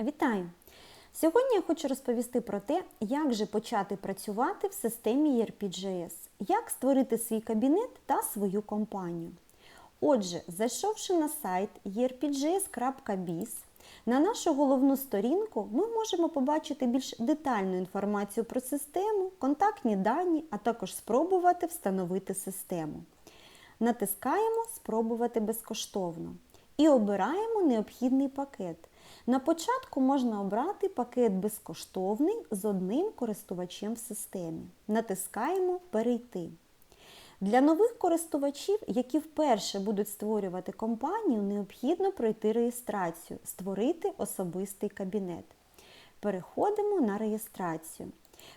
Вітаю! Сьогодні я хочу розповісти про те, як же почати працювати в системі ERP.js, як створити свій кабінет та свою компанію. Отже, зайшовши на сайт erpjs.biz, на нашу головну сторінку ми можемо побачити більш детальну інформацію про систему, контактні дані, а також спробувати встановити систему. Натискаємо Спробувати безкоштовно і обираємо необхідний пакет. На початку можна обрати пакет безкоштовний з одним користувачем в системі. Натискаємо Перейти. Для нових користувачів, які вперше будуть створювати компанію, необхідно пройти реєстрацію, створити особистий кабінет. Переходимо на реєстрацію.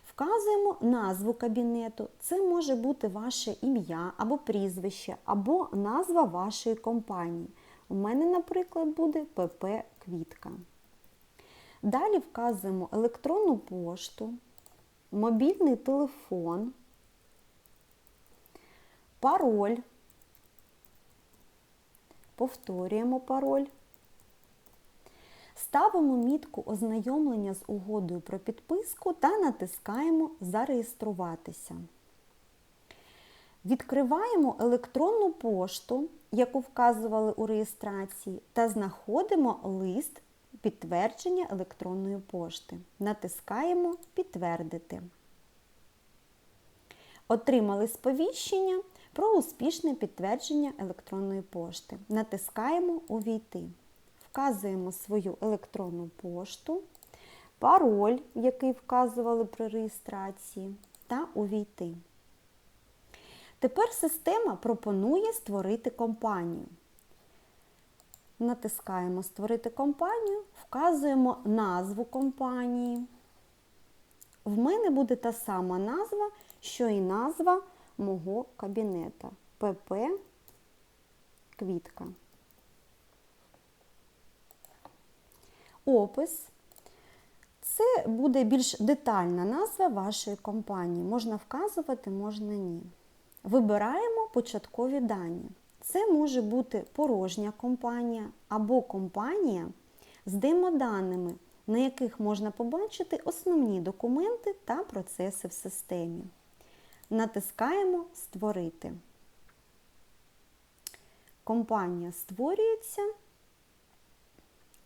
Вказуємо назву кабінету. Це може бути ваше ім'я або прізвище, або назва вашої компанії. У мене, наприклад, буде ПП Квітка. Далі вказуємо електронну пошту, мобільний телефон, пароль, повторюємо пароль. Ставимо мітку ознайомлення з угодою про підписку та натискаємо Зареєструватися. Відкриваємо електронну пошту, яку вказували у реєстрації, та знаходимо лист підтвердження електронної пошти. Натискаємо Підтвердити. Отримали сповіщення про успішне підтвердження електронної пошти. Натискаємо Увійти. Вказуємо свою електронну пошту, пароль, який вказували при реєстрації, та Увійти. Тепер система пропонує створити компанію. Натискаємо Створити компанію, вказуємо назву компанії. В мене буде та сама назва, що і назва мого кабінета ПП Квітка. Опис. Це буде більш детальна назва вашої компанії. Можна вказувати, можна ні. Вибираємо початкові дані. Це може бути порожня компанія або компанія з демоданими, на яких можна побачити основні документи та процеси в системі. Натискаємо Створити. Компанія створюється.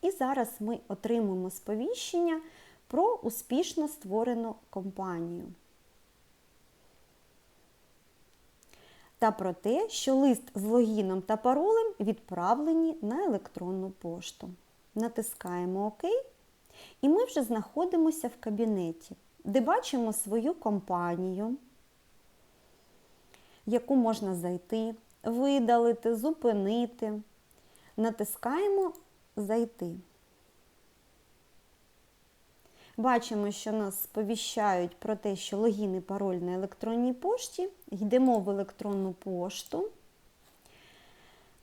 І зараз ми отримуємо сповіщення про успішно створену компанію. Та про те, що лист з логіном та паролем відправлені на електронну пошту. Натискаємо ОК, і ми вже знаходимося в кабінеті, де бачимо свою компанію, яку можна зайти, видалити, зупинити. Натискаємо Зайти. Бачимо, що нас сповіщають про те, що логін і пароль на електронній пошті. Йдемо в електронну пошту,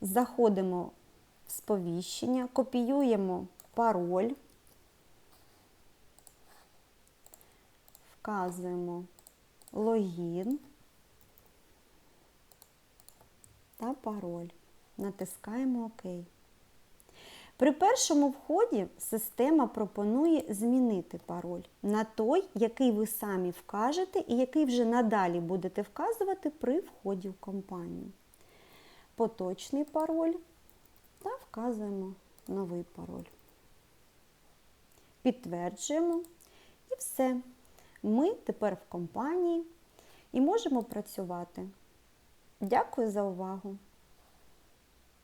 заходимо в сповіщення, копіюємо пароль, вказуємо логін та пароль. Натискаємо ОК. При першому вході система пропонує змінити пароль на той, який ви самі вкажете і який вже надалі будете вказувати при вході в компанію. Поточний пароль та вказуємо новий пароль. Підтверджуємо і все. Ми тепер в компанії і можемо працювати. Дякую за увагу!